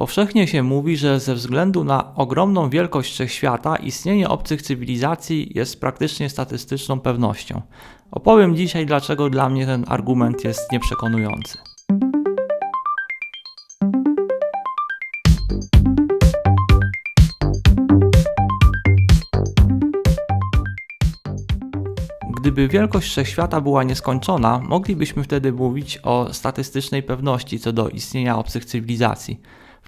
Powszechnie się mówi, że ze względu na ogromną wielkość wszechświata istnienie obcych cywilizacji jest praktycznie statystyczną pewnością. Opowiem dzisiaj, dlaczego dla mnie ten argument jest nieprzekonujący. Gdyby wielkość wszechświata była nieskończona, moglibyśmy wtedy mówić o statystycznej pewności co do istnienia obcych cywilizacji.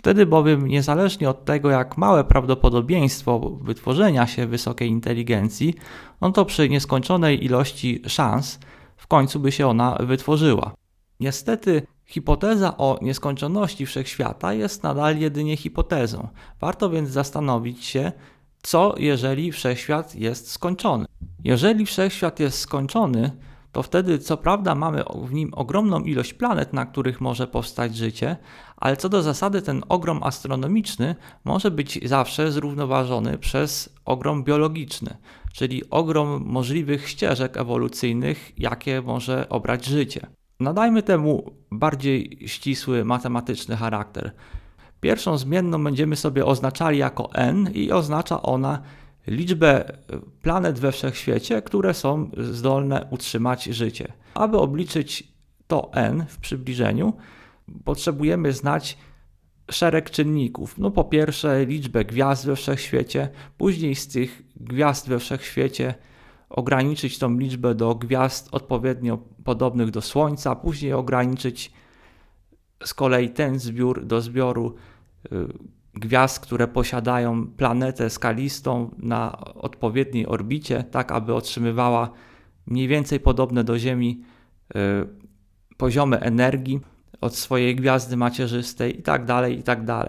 Wtedy bowiem, niezależnie od tego, jak małe prawdopodobieństwo wytworzenia się wysokiej inteligencji, no to przy nieskończonej ilości szans w końcu by się ona wytworzyła. Niestety, hipoteza o nieskończoności wszechświata jest nadal jedynie hipotezą. Warto więc zastanowić się, co jeżeli wszechświat jest skończony. Jeżeli wszechświat jest skończony, to wtedy co prawda mamy w nim ogromną ilość planet, na których może powstać życie, ale co do zasady ten ogrom astronomiczny może być zawsze zrównoważony przez ogrom biologiczny, czyli ogrom możliwych ścieżek ewolucyjnych, jakie może obrać życie. Nadajmy temu bardziej ścisły matematyczny charakter. Pierwszą zmienną będziemy sobie oznaczali jako n i oznacza ona liczbę planet we wszechświecie, które są zdolne utrzymać życie. Aby obliczyć to n w przybliżeniu, potrzebujemy znać szereg czynników. No po pierwsze liczbę gwiazd we wszechświecie, później z tych gwiazd we wszechświecie ograniczyć tą liczbę do gwiazd odpowiednio podobnych do Słońca, później ograniczyć z kolei ten zbiór do zbioru y, gwiazd, które posiadają planetę skalistą na odpowiedniej orbicie, tak aby otrzymywała mniej więcej podobne do Ziemi y, poziomy energii od swojej gwiazdy macierzystej itd., tak itd. Tak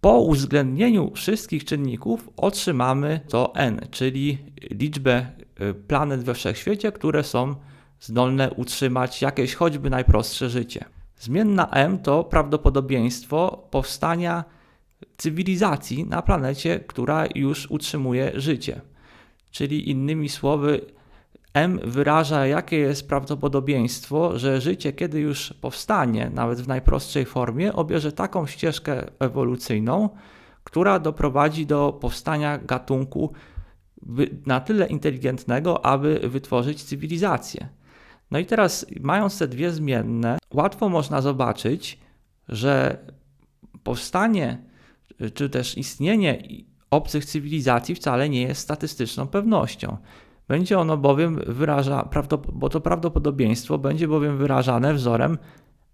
po uwzględnieniu wszystkich czynników otrzymamy to n, czyli liczbę y, planet we wszechświecie, które są zdolne utrzymać jakieś choćby najprostsze życie. Zmienna m to prawdopodobieństwo powstania cywilizacji na planecie, która już utrzymuje życie. Czyli innymi słowy, M wyraża, jakie jest prawdopodobieństwo, że życie, kiedy już powstanie, nawet w najprostszej formie, obierze taką ścieżkę ewolucyjną, która doprowadzi do powstania gatunku na tyle inteligentnego, aby wytworzyć cywilizację. No i teraz, mając te dwie zmienne, łatwo można zobaczyć, że powstanie czy też istnienie obcych cywilizacji wcale nie jest statystyczną pewnością. Będzie ono bowiem wyraża, bo to prawdopodobieństwo będzie bowiem wyrażane wzorem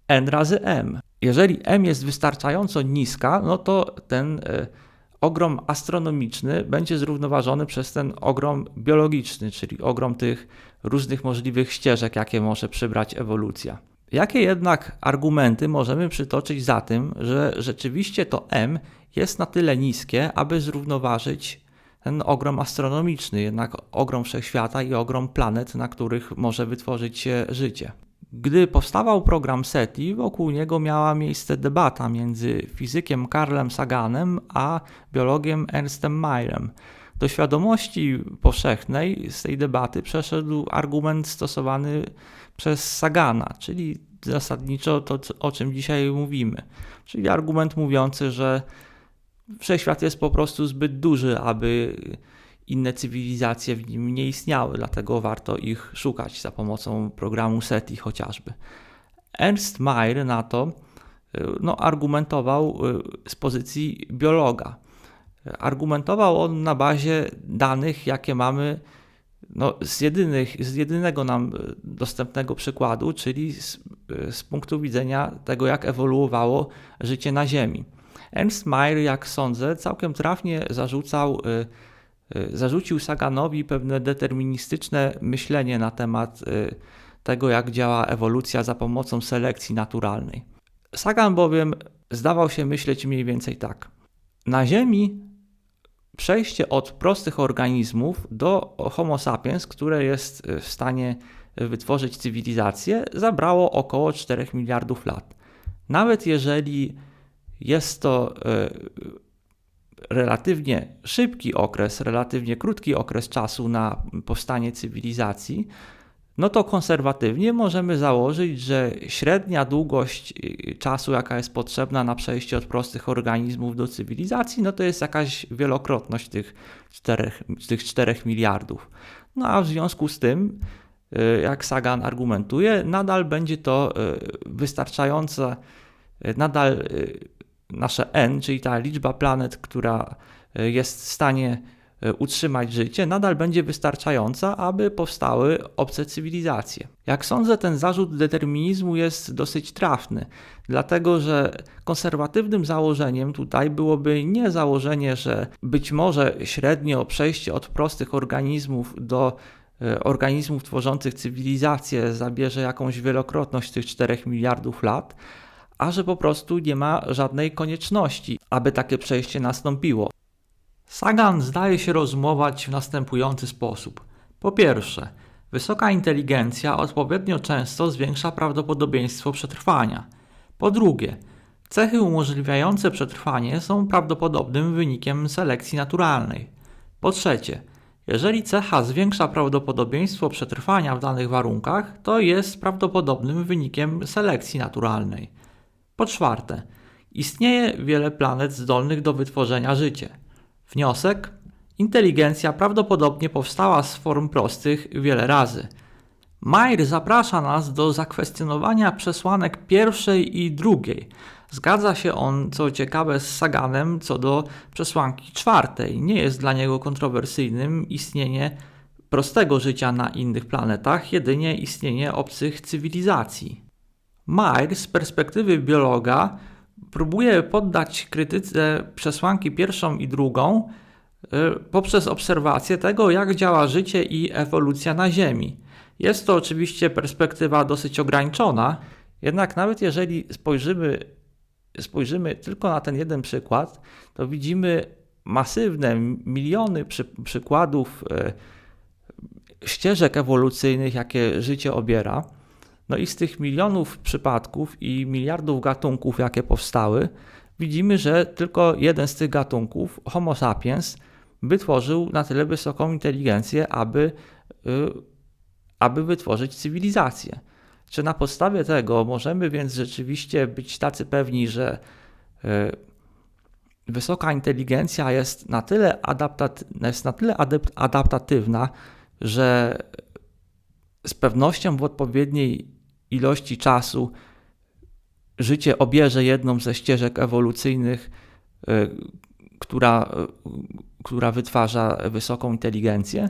n razy m. Jeżeli m jest wystarczająco niska, no to ten y, ogrom astronomiczny będzie zrównoważony przez ten ogrom biologiczny, czyli ogrom tych różnych możliwych ścieżek, jakie może przybrać ewolucja. Jakie jednak argumenty możemy przytoczyć za tym, że rzeczywiście to m jest na tyle niskie, aby zrównoważyć ten ogrom astronomiczny, jednak ogrom wszechświata i ogrom planet, na których może wytworzyć się życie. Gdy powstawał program SETI, wokół niego miała miejsce debata między fizykiem Karlem Saganem a biologiem Ernstem Mayerem. Do świadomości powszechnej z tej debaty przeszedł argument stosowany przez Sagana, czyli zasadniczo to, o czym dzisiaj mówimy. Czyli argument mówiący, że wszechświat jest po prostu zbyt duży, aby inne cywilizacje w nim nie istniały, dlatego warto ich szukać za pomocą programu SETI chociażby. Ernst Mayr na to y, no, argumentował y, z pozycji biologa. Argumentował on na bazie danych, jakie mamy no, z, jedynych, z jedynego nam dostępnego przykładu, czyli z, z punktu widzenia tego, jak ewoluowało życie na Ziemi. Ernst Mayr, jak sądzę, całkiem trafnie zarzucał, y, y, zarzucił Saganowi pewne deterministyczne myślenie na temat y, tego, jak działa ewolucja za pomocą selekcji naturalnej. Sagan bowiem zdawał się myśleć mniej więcej tak. Na Ziemi przejście od prostych organizmów do Homo sapiens, które jest w stanie wytworzyć cywilizację, zabrało około 4 miliardów lat. Nawet jeżeli jest to e, relatywnie szybki okres, relatywnie krótki okres czasu na powstanie cywilizacji, no to konserwatywnie możemy założyć, że średnia długość y, czasu, jaka jest potrzebna na przejście od prostych organizmów do cywilizacji, no to jest jakaś wielokrotność tych 4, tych 4 miliardów. No a w związku z tym, y, jak Sagan argumentuje, nadal będzie to wystarczające, nadal nasze n, czyli ta liczba planet, która jest w stanie E, utrzymać życie, nadal będzie wystarczająca, aby powstały obce cywilizacje. Jak sądzę, ten zarzut determinizmu jest dosyć trafny, dlatego że konserwatywnym założeniem tutaj byłoby nie założenie, że być może średnio przejście od prostych organizmów do e, organizmów tworzących cywilizację zabierze jakąś wielokrotność tych 4 miliardów lat, a że po prostu nie ma żadnej konieczności, aby takie przejście nastąpiło. Sagan zdaje się rozumować w następujący sposób. Po pierwsze, wysoka inteligencja odpowiednio często zwiększa prawdopodobieństwo przetrwania. Po drugie, cechy umożliwiające przetrwanie są prawdopodobnym wynikiem selekcji naturalnej. Po trzecie, jeżeli cecha zwiększa prawdopodobieństwo przetrwania w danych warunkach, to jest prawdopodobnym wynikiem selekcji naturalnej. Po czwarte, istnieje wiele planet zdolnych do wytworzenia życia. Wniosek? Inteligencja prawdopodobnie powstała z form prostych wiele razy. Mayer zaprasza nas do zakwestionowania przesłanek pierwszej i drugiej. Zgadza się on, co ciekawe, z Saganem co do przesłanki czwartej. Nie jest dla niego kontrowersyjnym istnienie prostego życia na innych planetach, jedynie istnienie obcych cywilizacji. Mayer z perspektywy biologa próbuje poddać krytyce przesłanki pierwszą i drugą y, poprzez obserwację tego, jak działa życie i ewolucja na Ziemi. Jest to oczywiście perspektywa dosyć ograniczona, jednak nawet jeżeli spojrzymy, spojrzymy tylko na ten jeden przykład, to widzimy masywne, miliony przy, przykładów y, ścieżek ewolucyjnych, jakie życie obiera. No i z tych milionów przypadków i miliardów gatunków, jakie powstały, widzimy, że tylko jeden z tych gatunków, Homo sapiens, wytworzył na tyle wysoką inteligencję, aby, y, aby wytworzyć cywilizację. Czy na podstawie tego możemy więc rzeczywiście być tacy pewni, że y, wysoka inteligencja jest na tyle, adaptat, jest na tyle adaptatywna, że z pewnością w odpowiedniej ilości czasu życie obierze jedną ze ścieżek ewolucyjnych, e, która, e, która wytwarza wysoką inteligencję?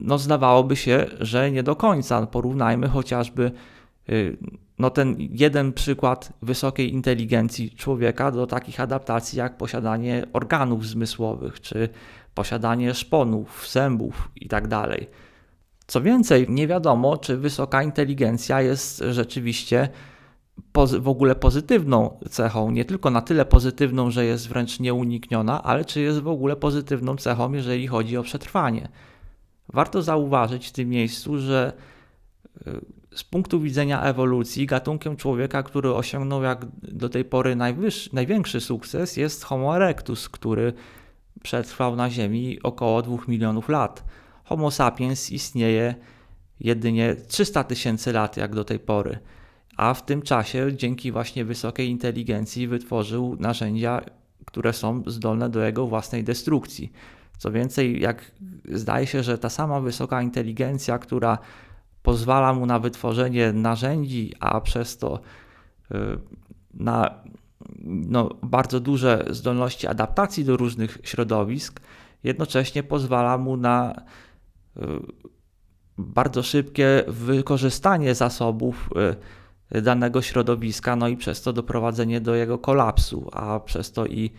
No, zdawałoby się, że nie do końca. Porównajmy chociażby e, no, ten jeden przykład wysokiej inteligencji człowieka do takich adaptacji jak posiadanie organów zmysłowych, czy posiadanie szponów, zębów itd. Co więcej, nie wiadomo, czy wysoka inteligencja jest rzeczywiście w ogóle pozytywną cechą, nie tylko na tyle pozytywną, że jest wręcz nieunikniona, ale czy jest w ogóle pozytywną cechą, jeżeli chodzi o przetrwanie. Warto zauważyć w tym miejscu, że y, z punktu widzenia ewolucji, gatunkiem człowieka, który osiągnął jak do tej pory największy sukces, jest Homo erectus, który przetrwał na Ziemi około 2 milionów lat. Homo sapiens istnieje jedynie 300 tysięcy lat jak do tej pory, a w tym czasie dzięki właśnie wysokiej inteligencji wytworzył narzędzia, które są zdolne do jego własnej destrukcji. Co więcej, jak zdaje się, że ta sama wysoka inteligencja, która pozwala mu na wytworzenie narzędzi, a przez to y, na no, bardzo duże zdolności adaptacji do różnych środowisk, jednocześnie pozwala mu na bardzo szybkie wykorzystanie zasobów y, danego środowiska, no i przez to doprowadzenie do jego kolapsu, a przez to i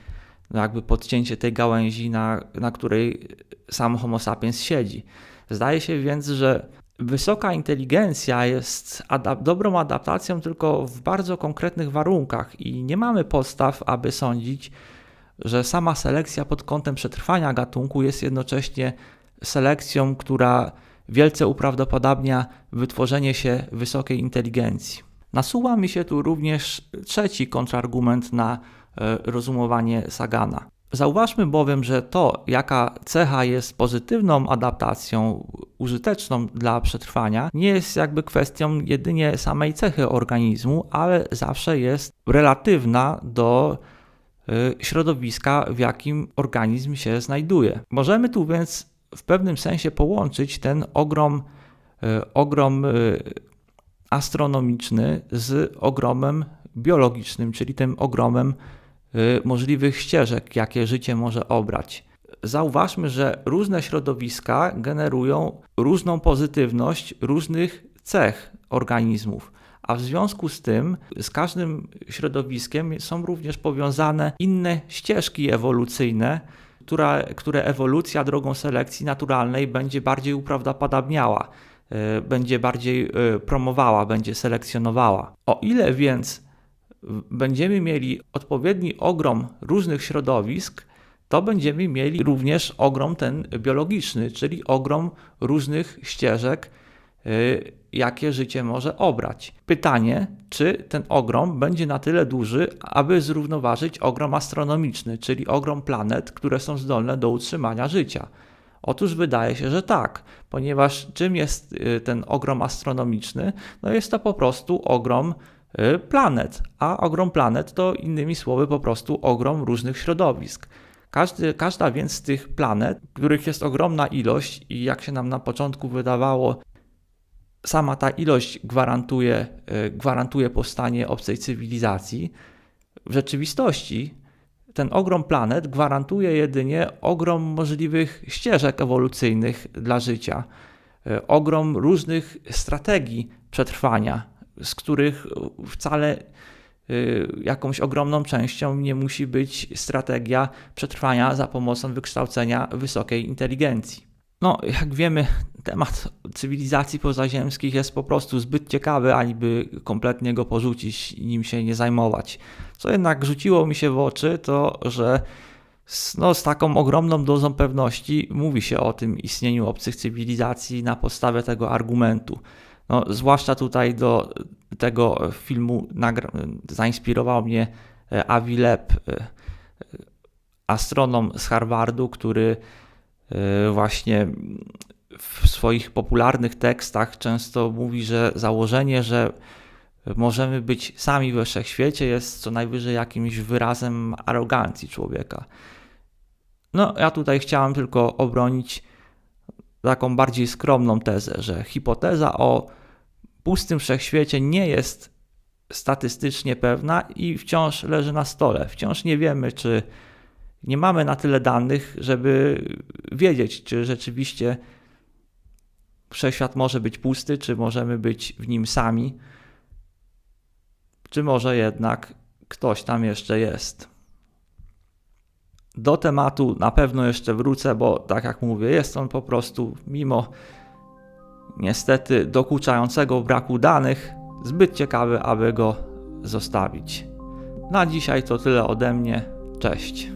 no jakby podcięcie tej gałęzi, na, na której sam Homo sapiens siedzi. Zdaje się więc, że wysoka inteligencja jest adap dobrą adaptacją tylko w bardzo konkretnych warunkach i nie mamy podstaw, aby sądzić, że sama selekcja pod kątem przetrwania gatunku jest jednocześnie selekcją, która wielce uprawdopodobnia wytworzenie się wysokiej inteligencji. Nasuwa mi się tu również trzeci kontrargument na e, rozumowanie Sagana. Zauważmy bowiem, że to, jaka cecha jest pozytywną adaptacją, użyteczną dla przetrwania, nie jest jakby kwestią jedynie samej cechy organizmu, ale zawsze jest relatywna do y, środowiska, w jakim organizm się znajduje. Możemy tu więc w pewnym sensie połączyć ten ogrom, y, ogrom y, astronomiczny z ogromem biologicznym, czyli tym ogromem y, możliwych ścieżek, jakie życie może obrać. Zauważmy, że różne środowiska generują różną pozytywność różnych cech organizmów, a w związku z tym z każdym środowiskiem są również powiązane inne ścieżki ewolucyjne, która, które ewolucja drogą selekcji naturalnej będzie bardziej uprawdopodobniała, y, będzie bardziej y, promowała, będzie selekcjonowała. O ile więc będziemy mieli odpowiedni ogrom różnych środowisk, to będziemy mieli również ogrom ten biologiczny, czyli ogrom różnych ścieżek, jakie życie może obrać. Pytanie, czy ten ogrom będzie na tyle duży, aby zrównoważyć ogrom astronomiczny, czyli ogrom planet, które są zdolne do utrzymania życia. Otóż wydaje się, że tak, ponieważ czym jest y, ten ogrom astronomiczny? No jest to po prostu ogrom y, planet, a ogrom planet to innymi słowy po prostu ogrom różnych środowisk. Każdy, każda więc z tych planet, których jest ogromna ilość i jak się nam na początku wydawało, sama ta ilość gwarantuje, y, gwarantuje powstanie obcej cywilizacji, w rzeczywistości ten ogrom planet gwarantuje jedynie ogrom możliwych ścieżek ewolucyjnych dla życia, y, ogrom różnych strategii przetrwania, z których wcale y, jakąś ogromną częścią nie musi być strategia przetrwania za pomocą wykształcenia wysokiej inteligencji. No, jak wiemy, temat cywilizacji pozaziemskich jest po prostu zbyt ciekawy, aniby kompletnie go porzucić i nim się nie zajmować. Co jednak rzuciło mi się w oczy, to że z, no, z taką ogromną dozą pewności mówi się o tym istnieniu obcych cywilizacji na podstawie tego argumentu. No, zwłaszcza tutaj do tego filmu zainspirował mnie e, Avi Loeb, e, astronom z Harvardu, który e, właśnie w swoich popularnych tekstach często mówi, że założenie, że możemy być sami we wszechświecie jest co najwyżej jakimś wyrazem arogancji człowieka. No, ja tutaj chciałem tylko obronić taką bardziej skromną tezę, że hipoteza o pustym wszechświecie nie jest statystycznie pewna i wciąż leży na stole. Wciąż nie wiemy, czy nie mamy na tyle danych, żeby wiedzieć, czy rzeczywiście wszechświat może być pusty, czy możemy być w nim sami, czy może jednak ktoś tam jeszcze jest. Do tematu na pewno jeszcze wrócę, bo tak jak mówię, jest on po prostu, mimo niestety dokuczającego braku danych, zbyt ciekawy, aby go zostawić. Na dzisiaj to tyle ode mnie. Cześć.